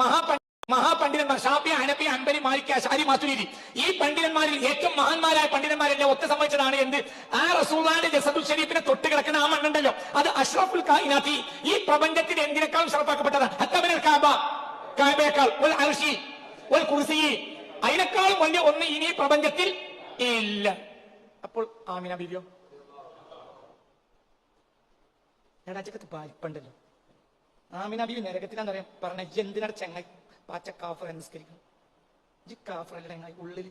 മഹാപണ്ഡിത മഹാപണ്ഡിതന്മാർ ഷാഫി ഹനഫി അൻപരി മാലിക് അഷാരി മാസുരി ഈ പണ്ഡിതന്മാരിൽ ഏറ്റവും മഹാന്മാരായ പണ്ഡിതന്മാരെല്ലാം? ഒത്തു സംബന്ധിച്ചതാണ് എന്ത്? ആ റസൂലാന്റെ ജസദുൽ ഷരീഫിനെ തൊട്ട് കിടക്കുന്ന ആ മണ്ണുണ്ടല്ലോ. അത് അഷ്റഫുൽ കായിനാത്തി ഈ പ്രപഞ്ചത്തിൽ എന്തിനേക്കാളും ഹത്തബനൽ കാബ. കാബയേക്കാൾ. ഒരു അർഷി ഒരു കുർസി. അതിനേക്കാളും വലിയ ഒന്ന് ഇനി പ്രപഞ്ചത്തിൽ ഇല്ല. അപ്പോൾ ആമിന ബിരിയോ രാജകത്ത് പാരിപ്പുണ്ടല്ലോ ആമിന ബീവി പറയാം പറഞ്ഞ എന്തിനാണ് ചെങ്ങായി പാച്ച കാഫർ ചെങ്ങായി ഉള്ളിൽ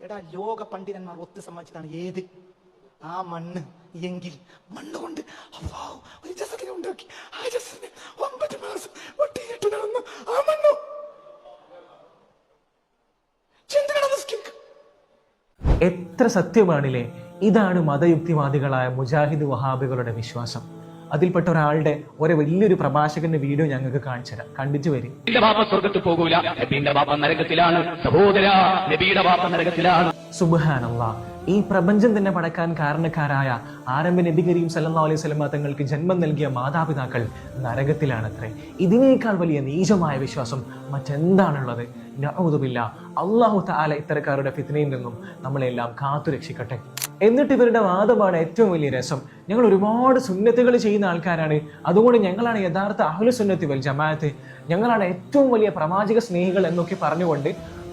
എടാ ലോക പണ്ഡിതന്മാർ ഒത്തു സമ്മതിച്ചതാണ് ഏത്? ആ മണ്ണ്. എങ്കിൽ മണ്ണ് കൊണ്ട് എത്ര സത്യമാണില്ലേ? ഇതാണ് മതയുക്തിവാദികളായ മുജാഹിദ് വഹാബികളുടെ വിശ്വാസം. അതിൽപ്പെട്ട ഒരാളുടെ ഒരു വലിയൊരു പ്രഭാഷകന്റെ വീഡിയോ ഞങ്ങൾക്ക് കാണിച്ചു തരാം. കണ്ടിച്ചു വരും. ബാപ്പ സ്വർഗത്ത് പോകൂല. നബീന്റെ ബാപ്പ നരകത്തിലാണ്. സഹോദര നബിയുടെ ബാപ്പ നരകത്തിലാണ്. ഈ പ്രപഞ്ചം തന്നെ പടക്കാൻ കാരണക്കാരായ ആരംഭ നബി കരീം സല്ലാ അലൈഹി സ്വലമ തങ്ങൾക്ക് ജന്മം നൽകിയ മാതാപിതാക്കൾ നരകത്തിലാണത്രേ. ഇതിനേക്കാൾ വലിയ നീചമായ വിശ്വാസം മറ്റെന്താണുള്ളത്? നഅൂദുബില്ല അള്ളാഹു താല ഇത്തരക്കാരുടെ ഫിത്നയിൽ നിന്നും നമ്മളെല്ലാം കാത്തു രക്ഷിക്കട്ടെ എന്നിട്ട് ഇവരുടെ വാദമാണ് ഏറ്റവും വലിയ രസം. ഞങ്ങൾ ഒരുപാട് സുന്നത്തുകൾ ചെയ്യുന്ന ആൾക്കാരാണ്. അതുകൊണ്ട് ഞങ്ങളാണ് യഥാർത്ഥ അഹ്ലു സുന്നത്തി വൽ ജമാഅത്ത്. ഞങ്ങളാണ് ഏറ്റവും വലിയ പ്രവാചക സ്നേഹികൾ എന്നൊക്കെ പറഞ്ഞുകൊണ്ട്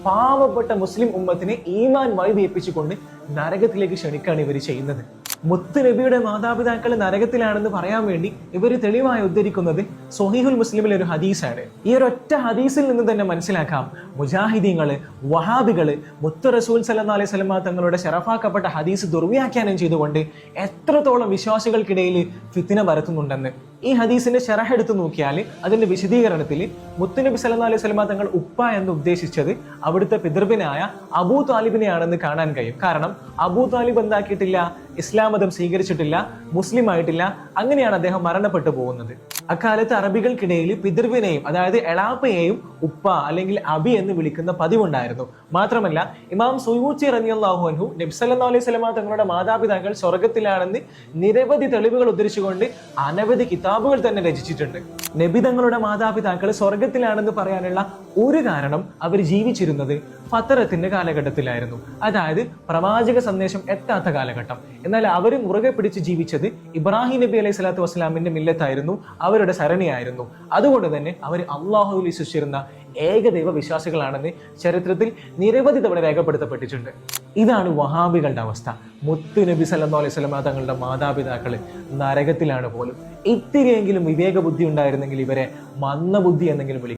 പാവപ്പെട്ട മുസ്ലിം ഉമ്മത്തിനെ ഈമാൻ വൈവേപ്പിച്ചുകൊണ്ട് നരകത്തിലേക്ക് ക്ഷണിക്കാണ് ഇവർ ചെയ്യുന്നത്. മുത്ത് നബിയുടെ മാതാപിതാക്കൾ നരകത്തിലാണെന്ന് പറയാൻ വേണ്ടി ഇവർ തെളിവായി ഉദ്ധരിക്കുന്നത് സൊഹീഹുൽ മുസ്ലിമിലെ ഒരു ഹദീസാണ്. ഈ ഒരു ഒറ്റ ഹദീസിൽ നിന്ന് തന്നെ മനസ്സിലാക്കാം. മുജാഹിദീങ്ങൾ വഹാബികൾ മുത്ത് റസൂൽ സല്ലാ അലൈഹി സ്വലമ തങ്ങളുടെ ഷറഫാക്കപ്പെട്ട ഹദീസ് ദുർവ്യാഖ്യാനം ചെയ്തുകൊണ്ട് എത്രത്തോളം വിശ്വാസികൾക്കിടയിൽ ഫിത്തിന പരത്തുന്നുണ്ടെന്ന്. ഈ ഹദീസിന്റെ ഷെറഹ് എടുത്തു നോക്കിയാൽ അതിന്റെ വിശദീകരണത്തിൽ മുത്തുനബി സല്ലാ അലൈഹി സ്വലമ തങ്ങൾ ഉപ്പ എന്ന് ഉദ്ദേശിച്ചത് അവിടുത്തെ പിതൃപിനായ അബൂ താലിബിനെയാണെന്ന് കാണാൻ കഴിയും. കാരണം അബൂ താലിബ് എന്താക്കിയിട്ടില്ല? ഇസ്ലാം മതം സ്വീകരിച്ചിട്ടില്ല മുസ്ലിം ആയിട്ടില്ല അങ്ങനെയാണ് അദ്ദേഹം മരണപ്പെട്ടു പോകുന്നത്. അക്കാലത്ത് അറബികൾക്കിടയിൽ പിതൃവിനെയും അതായത് എളാപ്പയെയും ഉപ്പ അല്ലെങ്കിൽ അബി എന്ന് വിളിക്കുന്ന പതിവുണ്ടായിരുന്നു. മാത്രമല്ല ഇമാം സുയൂച്ചി റനിയാഹുഹു നബ്സല്ലാ അലൈഹി സ്വലമ തങ്ങളുടെ മാതാപിതാക്കൾ സ്വർഗത്തിലാണെന്ന് നിരവധി തെളിവുകൾ ഉദ്ധരിച്ചുകൊണ്ട് അനവധി കിതാബുകൾ തന്നെ രചിച്ചിട്ടുണ്ട്. നബി തങ്ങളുടെ മാതാപിതാക്കൾ സ്വർഗത്തിലാണെന്ന് പറയാനുള്ള ഒരു കാരണം അവർ ജീവിച്ചിരുന്നത് ഫത്തറത്തിന്റെ കാലഘട്ടത്തിലായിരുന്നു. അതായത് പ്രവാചക സന്ദേശം എത്താത്ത കാലഘട്ടം. എന്നാൽ അവർ മുറുകെ പിടിച്ച് ജീവിച്ചത് ഇബ്രാഹിം നബി അലൈഹി സ്വലാത്തു വസ്സലാമിന്റെ മില്ലത്തായിരുന്നു അവരുടെ സരണിയായിരുന്നു അതുകൊണ്ട് തന്നെ അവർ അള്ളാഹുവിൽ വിശ്വസിച്ചിരുന്ന ഏകദൈവ വിശ്വാസികളാണെന്ന് ചരിത്രത്തിൽ നിരവധി തവണ രേഖപ്പെടുത്തപ്പെട്ടിട്ടുണ്ട്. ഇതാണ് വഹാബികളുടെ അവസ്ഥ. മുത്തു നബി സല്ലു അലൈഹി സ്വലമ തങ്ങളുടെ മാതാപിതാക്കൾ നരകത്തിലാണ് പോലും. ഇത്തിരിയെങ്കിലും വിവേക ബുദ്ധി ഉണ്ടായിരുന്നെങ്കിൽ ഇവരെ മന്ദബുദ്ധി എന്നെങ്കിലും വിളിക്കും.